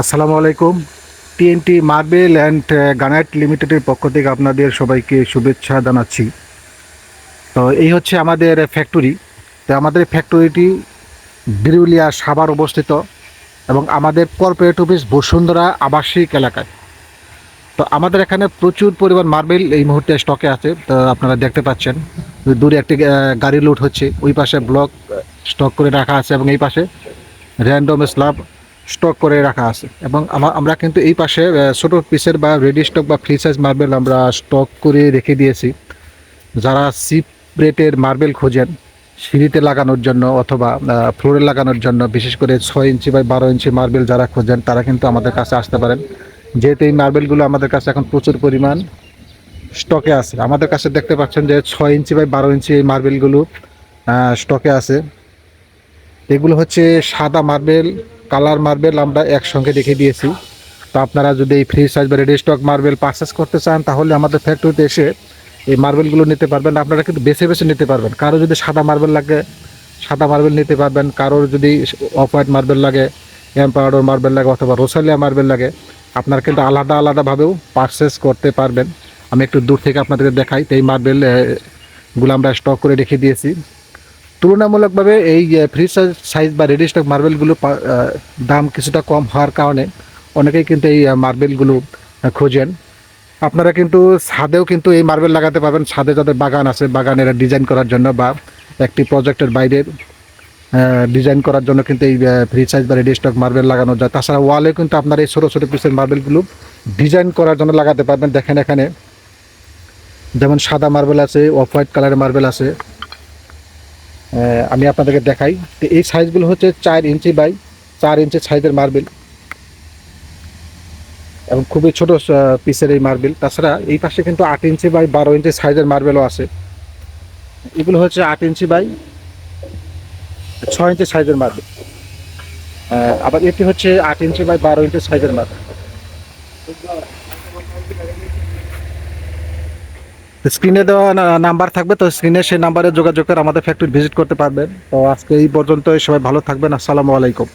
আসসালামু আলাইকুম। TNT marble and গানাইট লিমিটেডের পক্ষ থেকে আপনাদের সবাইকে শুভেচ্ছা জানাচ্ছি। তো এই হচ্ছে আমাদের ফ্যাক্টরি তো আমাদের ফ্যাক্টরিটি বিরুলিয়া সাভার অবস্থিত এবং আমাদের কর্পোরেট অফিস বসুন্ধরা আবাসিক এলাকায়। তো আমাদের এখানে প্রচুর পরিমাণ মার্বেল এই মুহূর্তে স্টকে আছে। তো আপনারা দেখতে পাচ্ছেন দূরে একটি গাড়ি লোড হচ্ছে। ওই পাশে ব্লক স্টক করে রাখা আছে এবং এই পাশে র্যান্ডম স্ল্যাব স্টক করে রাখা আছে। এবং আমা- আমরা কিন্তু এই পাশে ছোট পিসের বা রেডি স্টক বা ফ্রি সাইজ মার্বেল আমরা স্টক করে রেখে দিয়েছি। যারা সিপ রেটের মার্বেল খোঁজেন, সিঁড়িতে লাগানোর জন্য অথবা ফ্লোরে লাগানোর জন্য, বিশেষ করে ছয় ইঞ্চি বাই বারো ইঞ্চি মার্বেল যারা খোঁজেন, তারা কিন্তু আমাদের কাছে আসতে পারেন। যেহেতু এই মার্বেলগুলো আমাদের কাছে এখন প্রচুর পরিমাণ স্টকে আছে। আমাদের কাছে দেখতে পাচ্ছেন যে ছয় ইঞ্চি বাই বারো ইঞ্চি এই মার্বেলগুলো স্টকে আছে। এগুলো হচ্ছে সাদা মার্বেল কালার মার্বেল আমরা একসঙ্গে রেখে দিয়েছি। তো আপনারা যদি এই ফ্রি সাইজ বা রেডি স্টক মার্বেল পারচেস করতে চান, তাহলে আমাদের ফ্যাক্টরিতে এসে এই মার্বেলগুলো নিতে পারবেন। আপনারা কিন্তু বেছে বেছে নিতে পারবেন। কারও যদি সাদা মার্বেল লাগে, সাদা মার্বেল নিতে পারবেন। কারোর যদি অফ হোয়াইট মার্বেল লাগে এম্পাওয়ার মার্বেল লাগে অথবা রোসালিয়া মার্বেল লাগে, আপনারা কিন্তু আলাদা আলাদাভাবেও পারচেস করতে পারবেন। আমি একটু দূর থেকে আপনাদেরকে দেখাই। তো এই মার্বেল, গুলো আমরা স্টক করে রেখে দিয়েছি। তুলনামূলকভাবে এই ফ্রি সাইজ বা রেডি স্টক মার্বেলগুলো দাম কিছুটা কম হওয়ার কারণে অনেকেই কিন্তু এই মার্বেলগুলো খোঁজেন। আপনারা কিন্তু ছাদেও কিন্তু এই মার্বেল লাগাতে পারবেন। ছাদে যাদের বাগান আছে, বাগানের ডিজাইন করার জন্য বা একটি প্রজেক্টের বাইরে ডিজাইন করার জন্য কিন্তু এই ফ্রি সাইজ বা রেডি স্টক মার্বেল লাগানো যায়। তাছাড়া ওয়ালে কিন্তু আপনার এই ছোটো ছোটো পিসের মার্বেলগুলো ডিজাইন করার জন্য লাগাতে পারবেন। দেখেন এখানে যেমন সাদা মার্বেল আছে অফ হোয়াইট কালারের মার্বেল আছে। আমি আপনাদেরকে দেখাই। তো এই সাইজগুলো হচ্ছে চার ইঞ্চি বাই চার ইঞ্চি সাইজের মার্বেল। এবং খুবই ছোট পিসের এই মার্বেল। তাছাড়া এই পাশে কিন্তু আট ইঞ্চি বাই বারো ইঞ্চি সাইজের মার্বেলও আছে। এগুলো হচ্ছে আট ইঞ্চি বাই ছয় ইঞ্চি সাইজের মার্বেল। আবার এটি হচ্ছে আট ইঞ্চি বাই বারো ইঞ্চি সাইজের মার্বেল। স্ক্রিনে দেওয়া নাম্বার থাকবে, তো স্ক্রিনে সেই নাম্বারে যোগাযোগ করে আমাদের ফ্যাক্টরি ভিজিট করতে পারবেন। তো আজকে এই পর্যন্ত সবাই ভালো থাকবেন, আসসালামু আলাইকুম।